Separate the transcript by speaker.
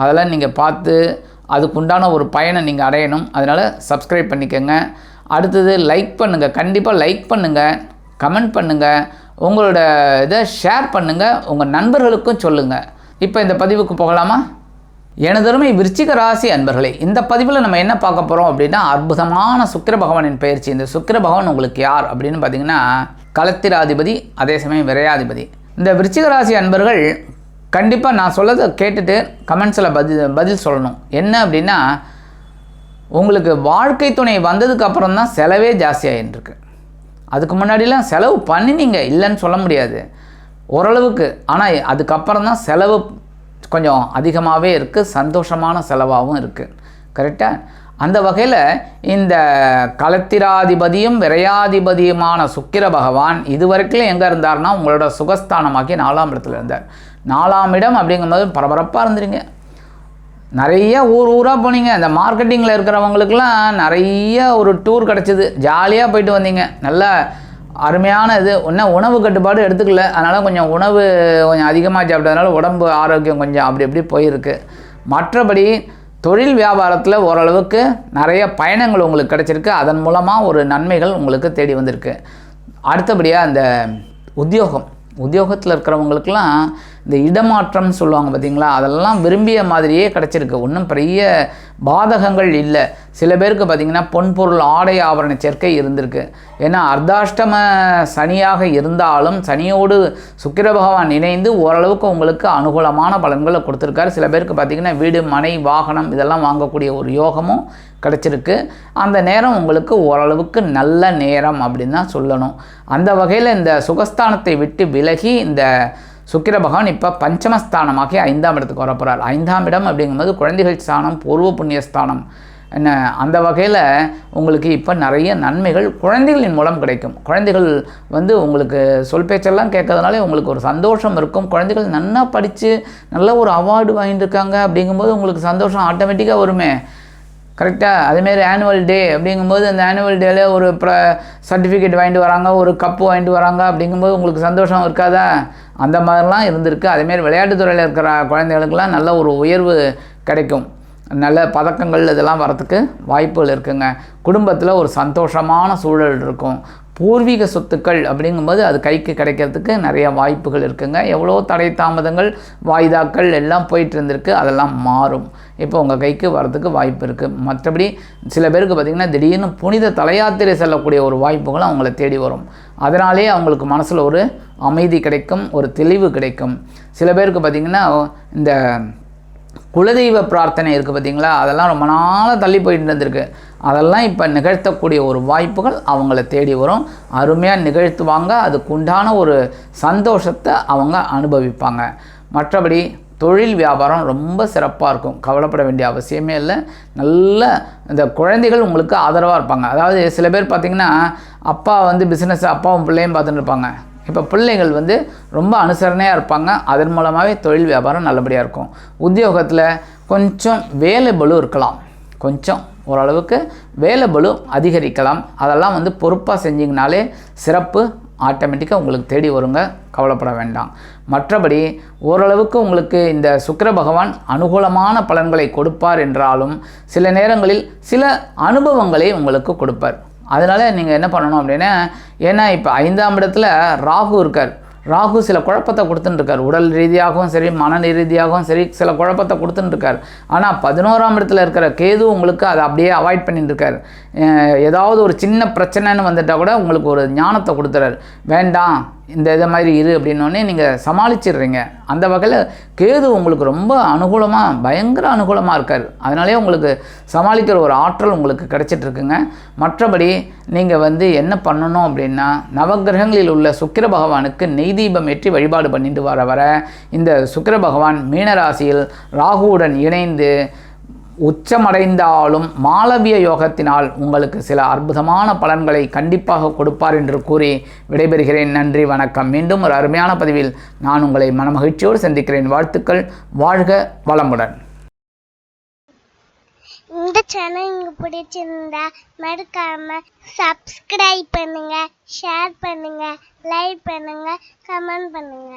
Speaker 1: அதெல்லாம் நீங்கள் பார்த்து அதுக்குண்டான ஒரு பயனை நீங்கள் அடையணும். அதனால் சப்ஸ்கிரைப் பண்ணிக்கோங்க. அடுத்தது லைக் பண்ணுங்கள் கண்டிப்பாக லைக் பண்ணுங்கள் கமெண்ட் பண்ணுங்கள் உங்களோட இதை ஷேர் பண்ணுங்கள் உங்கள் நண்பர்களுக்கும் சொல்லுங்கள் இப்போ இந்த பதிவுக்கு போகலாமா? எனதருமை விருச்சிக ராசி அன்பர்களே இந்த பதிவில் நம்ம என்ன பார்க்க போகிறோம் அப்படின்னா அற்புதமான சுக்கிர பகவானின் பயிற்சி. இந்த சுக்கிர பகவான் உங்களுக்கு யார் அப்படின்னு பார்த்தீங்கன்னா களத்திராதிபதி அதே சமயம் விரையாதிபதி. இந்த விருச்சிக ராசி அன்பர்கள் கண்டிப்பாக நான் சொல்லதை கேட்டுட்டு கமெண்ட்ஸில் பதில் பதில் சொல்லணும். என்ன அப்படின்னா உங்களுக்கு வாழ்க்கை துணை வந்ததுக்கு அப்புறம் தான் செலவே ஜாஸ்தியாகிட்டுருக்கு அதுக்கு முன்னாடிலாம் செலவு பண்ணினீங்க இல்லைன்னு சொல்ல முடியாது. ஓரளவுக்கு. ஆனால் அதுக்கப்புறம் தான் செலவு கொஞ்சம் அதிகமாகவே இருக்குது சந்தோஷமான செலவாகவும் இருக்குது கரெக்டாக அந்த வகையில் இந்த களத்திராதிபதியும் விரையாதிபதியுமான சுக்கிர பகவான் இதுவரைக்கும் எங்கே இருந்தார்னா உங்களோட சுகஸ்தானமாக்கி நாலாம் இடத்துல இருந்தார். நாலாம் இடம் அப்படிங்கும்போது பரபரப்பாக இருந்துருங்க. நிறைய ஊர் ஊராக போனீங்க. இந்த மார்க்கெட்டிங்கில் இருக்கிறவங்களுக்குலாம் நிறைய ஒரு டூர் கிடச்சிது. ஜாலியாக போயிட்டு வந்தீங்க. நல்ல அருமையான இது. ஒன்றும் உணவு கட்டுப்பாடு எடுத்துக்கல. அதனால் கொஞ்சம் உணவு கொஞ்சம் அதிகமாக சாப்பிட்டதுனால உடம்பு ஆரோக்கியம் கொஞ்சம் அப்படி இப்படி போயிருக்கு. மற்றபடி தொழில் வியாபாரத்தில் ஓரளவுக்கு நிறைய பயணங்கள் உங்களுக்கு கிடச்சிருக்கு. அதன் மூலமாக ஒரு நன்மைகள் உங்களுக்கு தேடி வந்திருக்கு. அடுத்தபடியாக அந்த உத்தியோகம். உத்தியோகத்தில் இருக்கிறவங்களுக்கெல்லாம் இந்த இடமாற்றம்னு சொல்லுவாங்க பார்த்தீங்களா? அதெல்லாம் விரும்பிய மாதிரியே கிடச்சிருக்கு. ஒன்றும் பெரிய பாதகங்கள் இல்லை. சில பேருக்கு பார்த்திங்கன்னா பொன்பொருள் ஆடை ஆபரண சேர்க்கை இருந்திருக்கு. ஏன்னா அர்த்தாஷ்டம சனியாக இருந்தாலும் சனியோடு சுக்கிர பகவான் இணைந்து ஓரளவுக்கு உங்களுக்கு அனுகூலமான பலன்களை கொடுத்துருக்காரு. சில பேருக்கு பார்த்திங்கன்னா வீடு மனை வாகனம் இதெல்லாம் வாங்கக்கூடிய ஒரு யோகமும் கிடச்சிருக்கு. அந்த நேரம் உங்களுக்கு ஓரளவுக்கு நல்ல நேரம் அப்படின்னு தான் சொல்லணும். அந்த வகையில் இந்த சுகஸ்தானத்தை விட்டு விலகி இந்த சுக்கிர பகவான் இப்போ பஞ்சமஸ்தானமாகி ஐந்தாம் இடத்துக்கு வரப்போகிறார் ஐந்தாம் இடம் அப்படிங்கும்போது குழந்தைகள் ஸ்தானம் பூர்வ புண்ணிய ஸ்தானம். என்ன அந்த வகையில் உங்களுக்கு இப்போ நிறைய நன்மைகள் குழந்தைகளின் மூலம் கிடைக்கும். குழந்தைகள் வந்து உங்களுக்கு சொல் பேச்செல்லாம் கேட்கறதுனாலே உங்களுக்கு ஒரு சந்தோஷம் இருக்கும். குழந்தைகள் நல்லா படித்து நல்ல ஒரு அவார்டு வாங்கிட்டு இருக்காங்க அப்படிங்கும்போது உங்களுக்கு சந்தோஷம் ஆட்டோமேட்டிக்காக வருமே. கரெக்டாக அதேமாரி ஆனுவல் டே அப்படிங்கும்போது அந்த ஆனுவல் டேல ஒரு ப்ர சர்டிஃபிகேட் வாங்கிட்டு வராங்க ஒரு கப்பு வாங்கிட்டு வராங்க அப்படிங்கும்போது உங்களுக்கு சந்தோஷம் இருக்காதா? அந்த மாதிரிலாம் இருந்திருக்கு. அதேமாரி விளையாட்டுத்துறையில் இருக்கிற குழந்தைகளுக்கெல்லாம் நல்ல ஒரு உயர்வு கிடைக்கும். நல்ல பதக்கங்கள் இதெல்லாம் வரத்துக்கு வாய்ப்புகள் இருக்குங்க. குடும்பத்தில் ஒரு சந்தோஷமான சூழல் இருக்கும். பூர்வீக சொத்துக்கள் அப்படிங்கும்போது அது கைக்கு கிடைக்கிறதுக்கு நிறைய வாய்ப்புகள் இருக்குங்க. எவ்வளோ தடை தாமதங்கள் வாய்தாக்கள் எல்லாம் போயிட்டு இருந்திருக்கு அதெல்லாம் மாறும். இப்போ உங்கள் கைக்கு வரதுக்கு வாய்ப்பு இருக்குது மற்றபடி சில பேருக்கு பார்த்திங்கன்னா திடீர்னு புனித தலையாத்திரை செல்லக்கூடிய ஒரு வாய்ப்புகளும் அவங்கள தேடி வரும். அதனாலே அவங்களுக்கு மனசில் ஒரு அமைதி கிடைக்கும் ஒரு தெளிவு கிடைக்கும். சில பேருக்கு பார்த்திங்கன்னா இந்த குலதெய்வ பிரார்த்தனை இருக்குது பார்த்திங்களா அதெல்லாம் ரொம்ப நாளாக தள்ளி போயிட்டு இருந்திருக்கு. அதெல்லாம் இப்போ நிகழ்த்தக்கூடிய ஒரு வாய்ப்புகள் அவங்கள தேடி வரும். அருமையாக நிகழ்த்துவாங்க. அதுக்கு உண்டான ஒரு சந்தோஷத்தை அவங்க அனுபவிப்பாங்க. மற்றபடி தொழில் வியாபாரம் ரொம்ப சிறப்பாக இருக்கும். கவலைப்பட வேண்டிய அவசியமே இல்லை. நல்ல இந்த குழந்தைகள் உங்களுக்கு ஆதரவாக இருப்பாங்க. அதாவது சில பேர் பார்த்திங்கன்னா அப்பா வந்து பிஸ்னஸ் அப்பாவும் பிள்ளையும் பார்த்துட்டு இருப்பாங்க. இப்போ பிள்ளைகள் வந்து ரொம்ப அனுசரணையாக இருப்பாங்க. அதன் மூலமாகவே தொழில் வியாபாரம் நல்லபடியாக இருக்கும். உத்தியோகத்தில் கொஞ்சம் வேலை பலு இருக்கலாம். கொஞ்சம் ஓரளவுக்கு வேலை பலு அதிகரிக்கலாம். அதெல்லாம் வந்து பொறுப்பாக செஞ்சிங்கனாலே சிறப்பு ஆட்டோமேட்டிக்காக உங்களுக்கு தேடி வருங்க. கவலைப்பட வேண்டாம். மற்றபடி ஓரளவுக்கு உங்களுக்கு இந்த சுக்கர பகவான் அனுகூலமான பலன்களை கொடுப்பார் என்றாலும் சில நேரங்களில் சில அனுபவங்களை உங்களுக்கு கொடுப்பார். அதனால் நீங்கள் என்ன பண்ணணும் அப்படின்னா ஏன்னா இப்போ ஐந்தாம் இடத்துல ராகு இருக்கார். ராகு சில குழப்பத்தை கொடுத்துட்டுருக்கார். உடல் ரீதியாகவும் சரி மன ரீதியாகவும் சரி சில குழப்பத்தை கொடுத்துட்டுருக்கார். ஆனால் பதினோராம் இடத்துல இருக்கிற கேது உங்களுக்கு அதை அப்படியே அவாய்ட் பண்ணிட்டுருக்கார். ஏதாவது ஒரு சின்ன பிரச்சனைன்னு வந்துட்டால் கூட உங்களுக்கு ஒரு ஞானத்தை கொடுத்துறாரு. வேண்டாம் இந்த இதை மாதிரி இரு அப்படின்னோடனே நீங்கள் சமாளிச்சிடுறீங்க. அந்த வகையில் கேது உங்களுக்கு ரொம்ப அனுகூலமாக பயங்கர அனுகூலமாக இருக்கார். அதனாலே உங்களுக்கு சமாளிக்கிற ஒரு ஆற்றல் உங்களுக்கு கிடச்சிட்ருக்குங்க. மற்றபடி நீங்கள் வந்து என்ன பண்ணணும் அப்படின்னா நவக்கிரகங்களில் உள்ள சுக்கிர பகவானுக்கு நெய் தீபம் ஏற்றி வழிபாடு பண்ணிட்டு வர வர இந்த சுக்கிர பகவான் மீனராசியில் ராகுவுடன் இணைந்து உச்சமடைந்தாலும் மாளவிய யோகத்தினால் உங்களுக்கு சில அற்புதமான பலன்களை கண்டிப்பாக கொடுப்பார் என்று கூறி விடைபெறுகிறேன். நன்றி வணக்கம். மீண்டும் ஒரு அருமையான பதிவில் நான் உங்களை மனமகிழ்ச்சியோடு சந்திக்கிறேன். வாழ்த்துக்கள். வாழ்க வளமுடன்.
Speaker 2: இந்த சேனல் உங்களுக்கு பிடிச்சிருந்தா மறக்காம சப்ஸ்கிரைப் பண்ணுங்க ஷேர் பண்ணுங்க லைக் பண்ணுங்க கமெண்ட் பண்ணுங்க.